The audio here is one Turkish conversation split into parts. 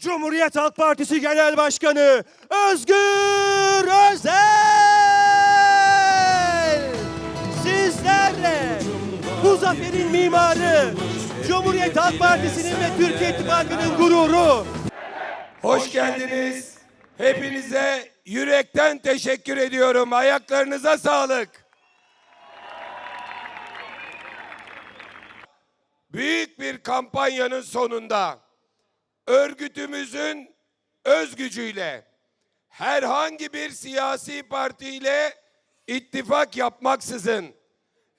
Cumhuriyet Halk Partisi Genel Başkanı Özgür Özel. Sizlerle bu zaferin mimarı Cumhuriyet Halk Partisi'nin ve Türkiye İttifakı'nın gururu Hoş geldiniz. Hepinize yürekten teşekkür ediyorum. Ayaklarınıza sağlık. Büyük bir kampanyanın sonunda örgütümüzün öz gücüyle herhangi bir siyasi partiyle ittifak yapmaksızın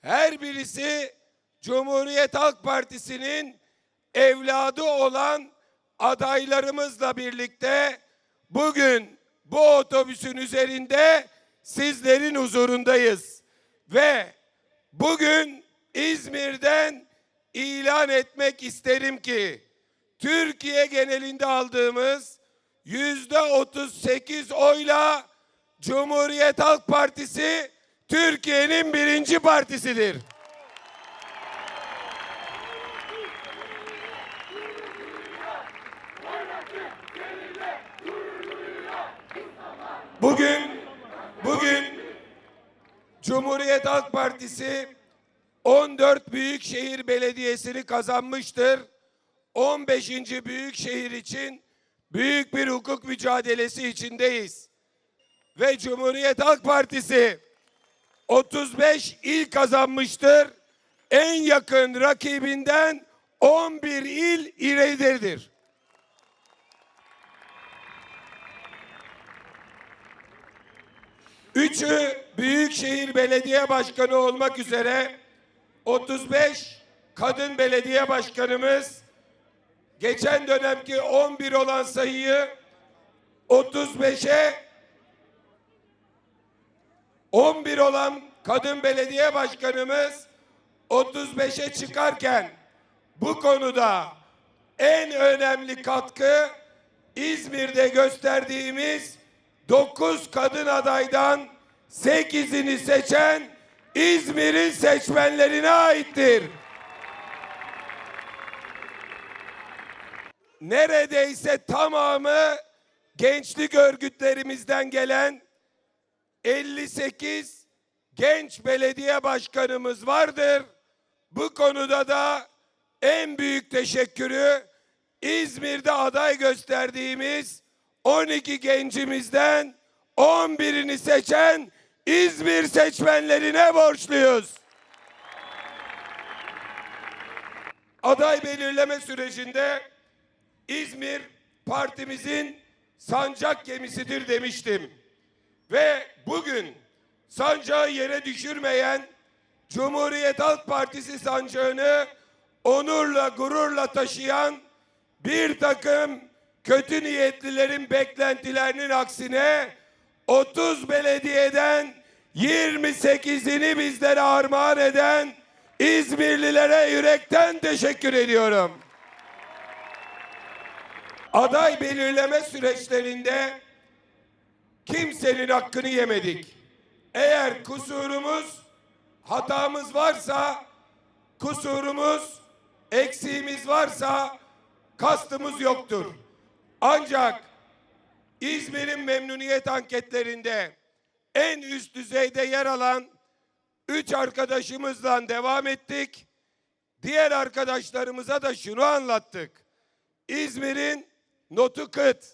her birisi Cumhuriyet Halk Partisi'nin evladı olan adaylarımızla birlikte bugün bu otobüsün üzerinde sizlerin huzurundayız. Ve bugün İzmir'den ilan etmek isterim ki Türkiye genelinde aldığımız yüzde 38 oyla Cumhuriyet Halk Partisi Türkiye'nin birinci partisidir. Bugün bugün Cumhuriyet Halk Partisi 14 büyükşehir belediyesini kazanmıştır. 15. büyükşehir için büyük bir hukuk mücadelesi içindeyiz. Ve Cumhuriyet Halk Partisi 35 il kazanmıştır. En yakın rakibinden 11 il ileridir. Üçü Büyükşehir Belediye Başkanı olmak üzere 35 kadın belediye başkanımız geçen dönemki 11 olan sayıyı 35'e 11 olan kadın belediye başkanımız 35'e çıkarken bu konuda en önemli katkı İzmir'de gösterdiğimiz 9 kadın adaydan 8'ini seçen İzmir'in seçmenlerine aittir. Neredeyse tamamı gençlik örgütlerimizden gelen 58 genç belediye başkanımız vardır. Bu konuda da en büyük teşekkürü İzmir'de aday gösterdiğimiz 12 gencimizden 11'ini seçen İzmir seçmenlerine borçluyuz. Aday belirleme sürecinde İzmir partimizin sancak gemisidir demiştim. Ve bugün sancağı yere düşürmeyen Cumhuriyet Halk Partisi sancağını onurla gururla taşıyan bir takım kötü niyetlilerin beklentilerinin aksine 30 belediyeden 28'ini bizlere armağan eden İzmirlilere yürekten teşekkür ediyorum. Aday belirleme süreçlerinde kimsenin hakkını yemedik. Eğer kusurumuz, hatamız varsa, kusurumuz, eksiğimiz varsa kastımız yoktur. Ancak İzmir'in memnuniyet anketlerinde en üst düzeyde yer alan üç arkadaşımızla devam ettik. Diğer arkadaşlarımıza da şunu anlattık. İzmir'in notu kıt.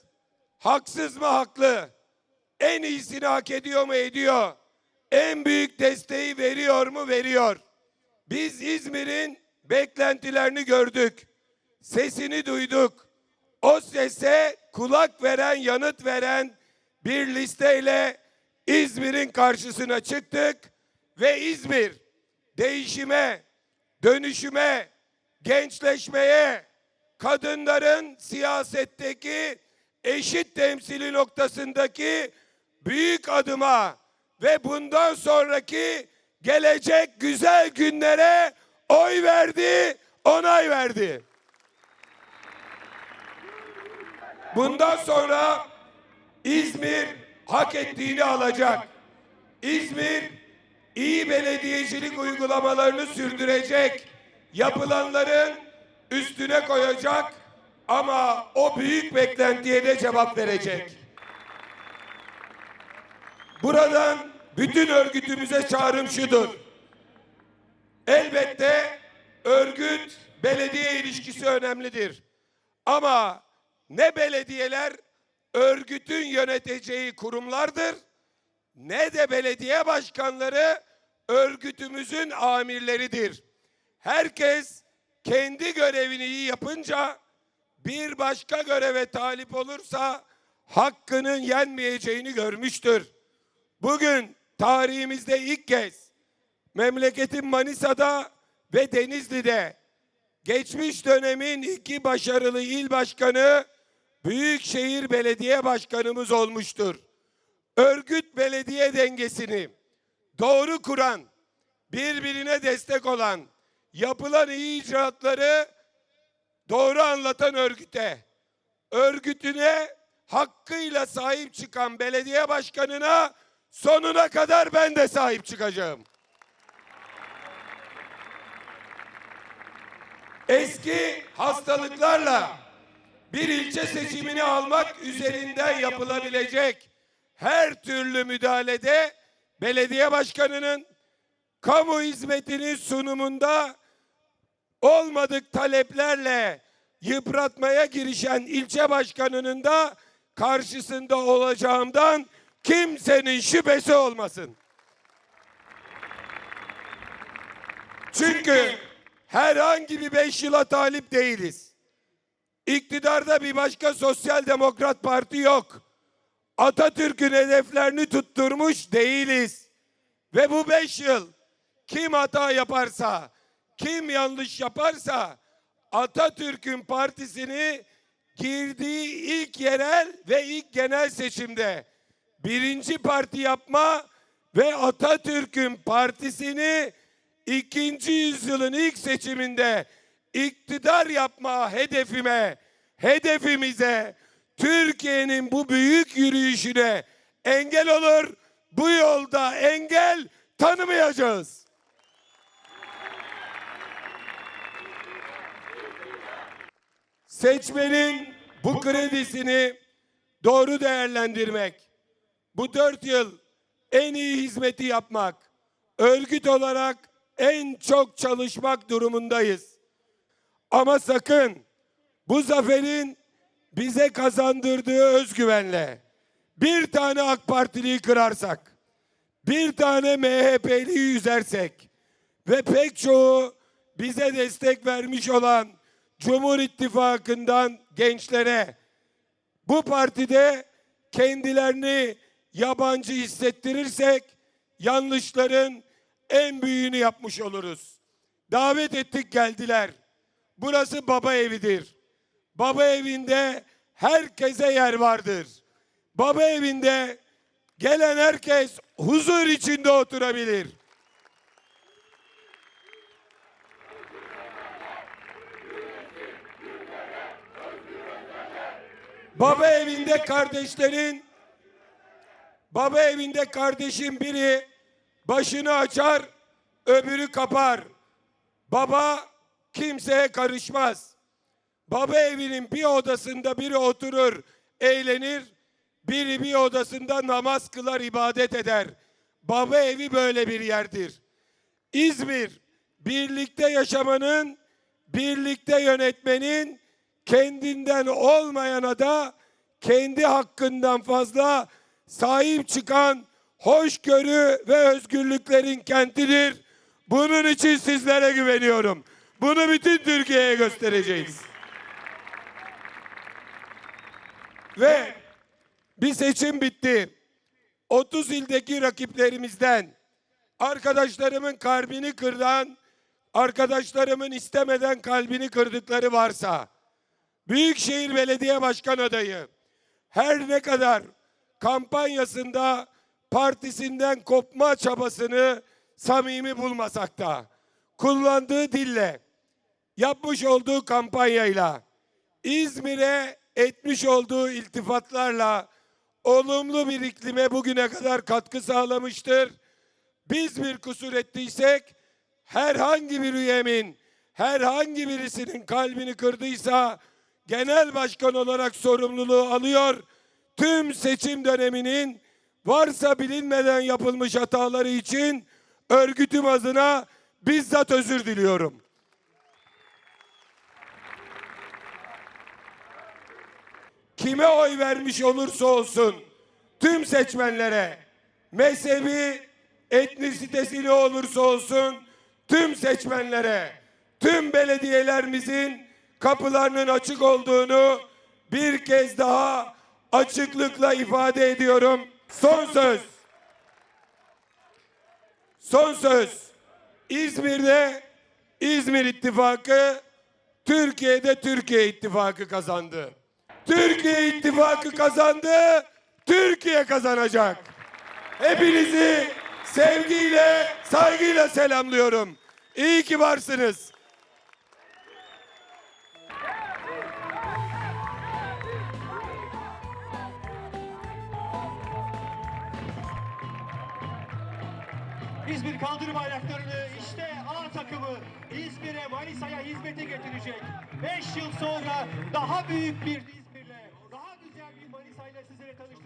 Haksız mı haklı? En iyisini hak ediyor mu ediyor? En büyük desteği veriyor mu veriyor? Biz İzmir'in beklentilerini gördük. Sesini duyduk. O sese kulak veren, yanıt veren bir listeyle İzmir'in karşısına çıktık ve İzmir değişime, dönüşüme, gençleşmeye, kadınların siyasetteki eşit temsili noktasındaki büyük adıma ve bundan sonraki gelecek güzel günlere oy verdi, onay verdi. Bundan sonra İzmir hak ettiğini alacak. İzmir iyi belediyecilik uygulamalarını sürdürecek. Yapılanların üstüne koyacak. Ama o büyük beklentiye de cevap verecek. Buradan bütün örgütümüze çağrım şudur. Elbette örgüt belediye ilişkisi önemlidir. Ama ne belediyeler örgütün yöneteceği kurumlardır ne de belediye başkanları örgütümüzün amirleridir. Herkes kendi görevini iyi yapınca bir başka göreve talip olursa hakkının yenmeyeceğini görmüştür. Bugün tarihimizde ilk kez memleketin Manisa'da ve Denizli'de geçmiş dönemin iki başarılı il başkanı Büyükşehir Belediye Başkanımız olmuştur. Örgüt belediye dengesini doğru kuran, birbirine destek olan, yapılan iyi icraatları doğru anlatan örgüte, örgütüne hakkıyla sahip çıkan belediye başkanına sonuna kadar ben de sahip çıkacağım. Eski hastalıklarla bir ilçe seçimini almak üzerinden yapılabilecek her türlü müdahalede belediye başkanının kamu hizmetinin sunumunda olmadık taleplerle yıpratmaya girişen ilçe başkanının da karşısında olacağımdan kimsenin şüphesi olmasın. Çünkü herhangi bir beş yıla talip değiliz. İktidarda bir başka sosyal demokrat parti yok. Atatürk'ün hedeflerini tutturmuş değiliz. Ve bu beş yıl kim hata yaparsa, kim yanlış yaparsa Atatürk'ün partisini girdiği ilk yerel ve ilk genel seçimde birinci parti yapma ve Atatürk'ün partisini ikinci yüzyılın ilk seçiminde iktidar yapma hedefime, hedefimize, Türkiye'nin bu büyük yürüyüşüne engel olur. Bu yolda engel tanımayacağız. Seçmenin bu kredisini doğru değerlendirmek, bu dört yıl en iyi hizmeti yapmak, örgüt olarak en çok çalışmak durumundayız. Ama sakın bu zaferin bize kazandırdığı özgüvenle bir tane AK Partiliyi kırarsak, bir tane MHP'liyi üzersek ve pek çoğu bize destek vermiş olan Cumhur İttifakı'ndan gençlere bu partide kendilerini yabancı hissettirirsek yanlışların en büyüğünü yapmış oluruz. Davet ettik geldiler. Burası baba evidir. Baba evinde herkese yer vardır. Baba evinde gelen herkes huzur içinde oturabilir. Baba evinde kardeşlerin baba evinde kardeşin biri başını açar, öbürü kapar. Baba kimseye karışmaz. Baba evinin bir odasında biri oturur, eğlenir. Biri bir odasında namaz kılar, ibadet eder. Baba evi böyle bir yerdir. İzmir birlikte yaşamanın, birlikte yönetmenin kendinden olmayana da kendi hakkından fazla sahip çıkan hoşgörü ve özgürlüklerin kentidir. Bunun için sizlere güveniyorum. Bunu bütün Türkiye'ye göstereceğiz. Ve bir seçim bitti. 30 ildeki rakiplerimizden arkadaşlarımın kalbini kırdan, arkadaşlarımın istemeden kalbini kırdıkları varsa Büyükşehir Belediye Başkan adayı her ne kadar kampanyasında partisinden kopma çabasını samimi bulmasak da kullandığı dille yapmış olduğu kampanyayla İzmir'e etmiş olduğu iltifatlarla olumlu bir iklime bugüne kadar katkı sağlamıştır. Biz bir kusur ettiysek herhangi bir üyemin herhangi birisinin kalbini kırdıysa genel başkan olarak sorumluluğu alıyor. Tüm seçim döneminin varsa bilinmeden yapılmış hataları için örgütüm adına bizzat özür diliyorum. Kime oy vermiş olursa olsun tüm seçmenlere mezhebi etnisitesi ne olursa olsun tüm seçmenlere tüm belediyelerimizin kapılarının açık olduğunu bir kez daha açıklıkla ifade ediyorum. Son söz. Son söz. İzmir'de İzmir İttifakı, Türkiye'de Türkiye İttifakı kazandı. Türkiye İttifakı kazandı, Türkiye kazanacak. Hepinizi sevgiyle, saygıyla selamlıyorum. İyi ki varsınız. İzmir kaldırım ayaklarını işte A takımı İzmir'e Manisa'ya hizmete getirecek. 5 yıl sonra daha büyük bir